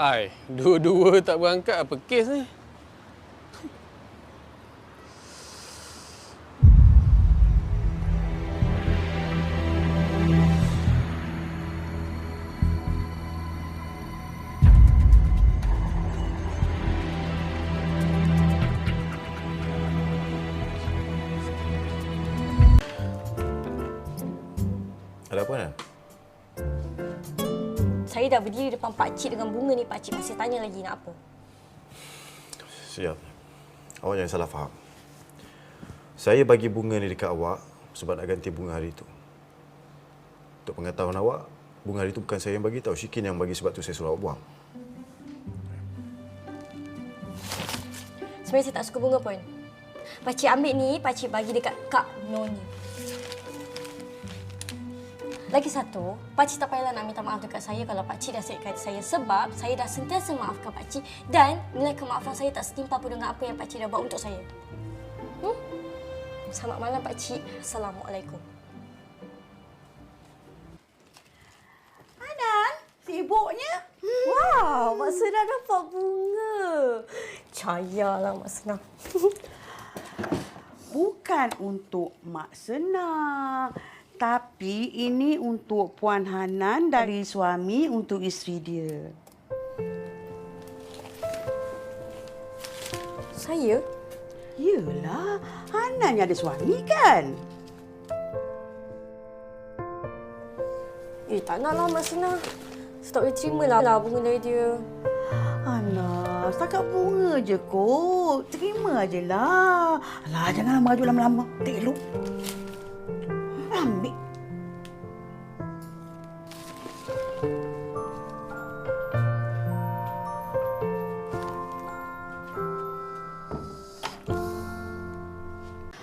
Ai, dua-dua tak berangkat apa kes ni? Ada apa Nan? Saya dah berdiri depan Pak Cik dengan bunga ni. Pak Cik masih tanya lagi nak apa. Siap. Awak jangan salah faham. Saya bagi bunga ni dekat awak sebab nak ganti bunga hari itu. Untuk pengetahuan awak, bunga hari itu bukan saya yang bagi tahu, Syikin yang bagi sebab tu saya suruh awak buang. Sebenarnya saya tak suka bunga pun. Pak Cik ambil ni, Pak Cik bagi dekat Kak Noni. Lagi satu, Pak Cik tak payahlah nak minta maaf dekat saya kalau Pak Cik dah sakitkan saya sebab saya dah sentiasa maafkan Pak Cik dan nilai kemaafan saya tak setimpal pun dengan apa yang Pak Cik dah buat untuk saya. Hmm? Selamat malam Pak Cik. Assalamualaikum. Anan, sibuknya? Wow, Mak Senang dapat bunga. Cayalah Mak Senang. Bukan untuk Mak Senang. Tapi ini untuk Puan Hanan dari suami untuk isteri dia. saya? Yelah, Hanan yang ada suami kan? Eh, tak nak lah Mak. Saya tak boleh terima lah, lah bunga dari dia. Anak, setakat bunga je kot. Terima je lah. Alah, janganlah maju lama-lama. Tak elok. Ambil.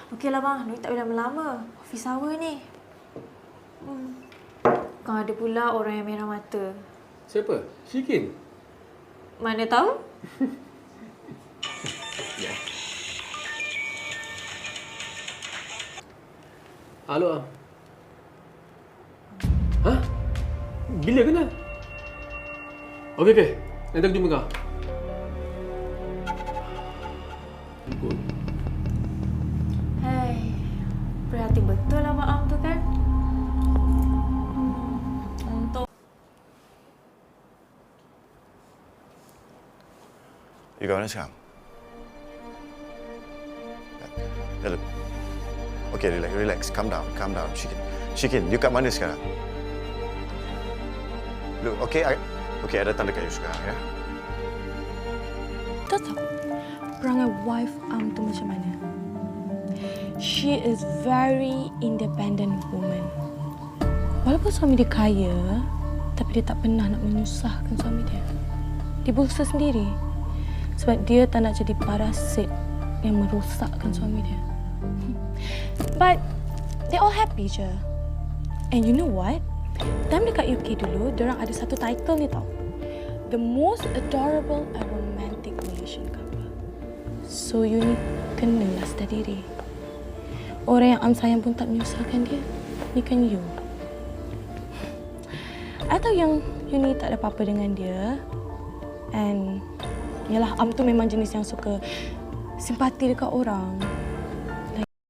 Okeylah bang, duit tak boleh lama-lama. Office hour ni. Hmm. Kan ada pula orang yang merah mata. Siapa? Syikin? Mana tahu? Halo, Bila kenal? Okey, okey. Nanti aku jumpa kau. Good. Hai. Prihatin betul lah Mak Am tu kan? Hmm. Untuk You kat mana sekarang? Ya, look. Okay, relax, relax. Calm down, calm down. Syikin, Syikin, you kat mana sekarang? Okay, I, okay, ada datang dekat you sekarang, ya? Tahu tak perangai wife Am tu macam mana? She is very independent woman. Walaupun suami dia kaya, tapi dia tak pernah nak menyusahkan suami dia. Dia berusaha sendiri. Sebab dia tak nak jadi parasit yang merosakkan suami dia. But they all happy je. And you know what? Time dekat UK dulu, diorang ada satu title ni tau. The most adorable and romantic Malaysian couple. So you ni kenalah diri. Orang yang Am sayang pun tak menyusahkan dia. Ni kan you. Atau yang you ni tak ada apa-apa dengan dia. And Yalah, Am tu memang jenis yang suka simpati dekat orang.